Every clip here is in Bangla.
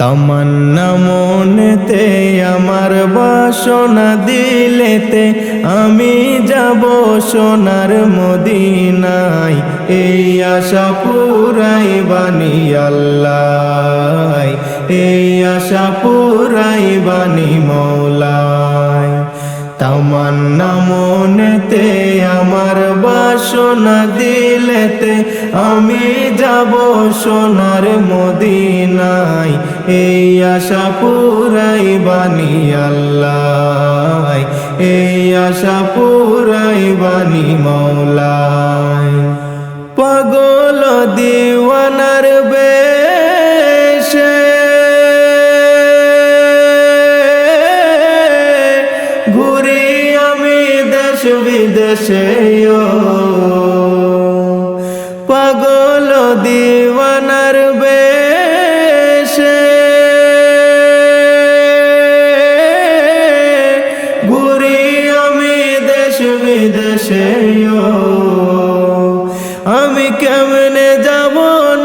তামান্না মনেতে আমার বাসনা দিলেতে আমি যাব সোনার মদিনায়। এই আশা পুরাই বানি আল্লাহ এই আশা পুরাই বানি মৌলায় তামান্না মনেতে আমার বাসনা দিলেতে আমি যাব সোনার মদিনায়। এই আশা পুরাই বানি আল্লাহ এই আশা পুরাই বানি মৌলায়। পাগল দিওয়ানার দেশ বিদেশে। পাগল দিওয়ানার বেশে। ঘুরি আমি দেশ বিদেশে আমি কেমনে যাব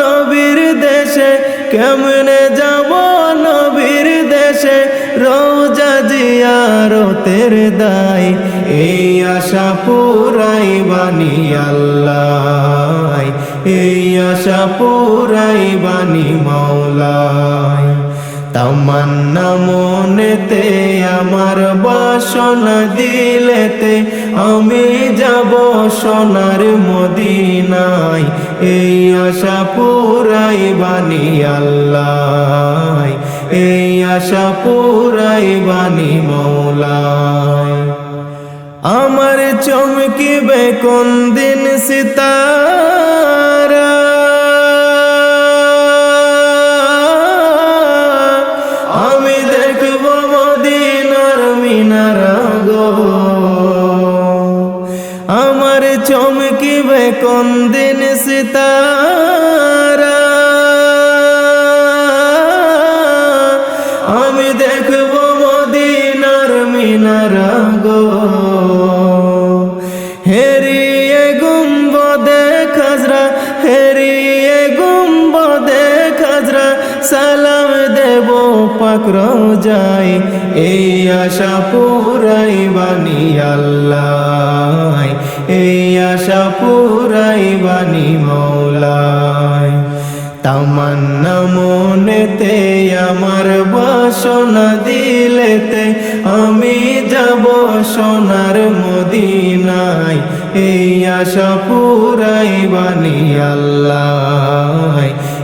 নবীর দেশে? কেমনে জিয়ারতের দায়, এই আশা পুরাই বানি আল্লাহ এই আশা পুরাই বানি মৌলায় তামান্না মনেতে, আমার বাসনা দিলেতে, আমি যাব সোনার মদিনায়। এই আশা পুরাই বানি আল্লাহ এই আশা পুরাই বানি মৌলায় আমার চমকিবে কোন দিন সিতারা? আমি দেখব মদিনার মিনার গো। আমার চমকিবে কোন দিন সিতারা? আমি দেখব মদিনার মিনার গো। সালাম দেব পাকর যাই এই আশা পুরাই বানি আল্লাহ এই আশা পুরাই বানি মৌলায় তামান্না মনেতে আমার বাসনা দিলেতে আমি যাব সোনার মদিনায়। এই আশা পুরাই বানি আল্লাহ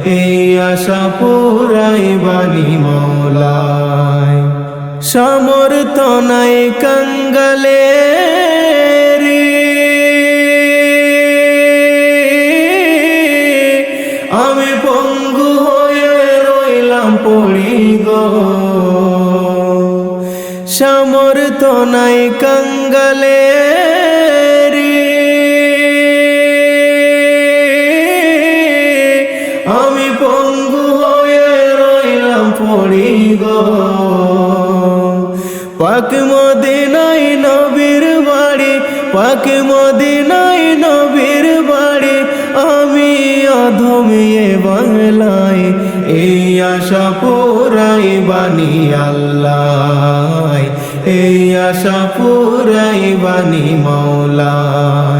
এই আশা পুরাই বানি মৌলায় সমর্থ নাই কঙ্গলে আমি পঙ্গু হয়ে রইলাম পড়ি গো সমর্থ নাই কঙ্গলে পঙ্গু হয়ে রইলাম পড়ি গো। পাক মদিনাই নবীর বাড়ি, পাক মদিনাই নবীর বাড়ি, আমি অধমিয়ে বাংলায় এই আশা পুরাই বানি আল্লাহ এই আশা পুরাই বানি মৌলায়।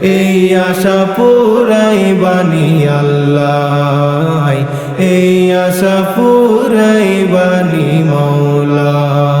এই আশা পুরাই বানি আল্লাহ। এই আশা পুরাই বানি মৌলা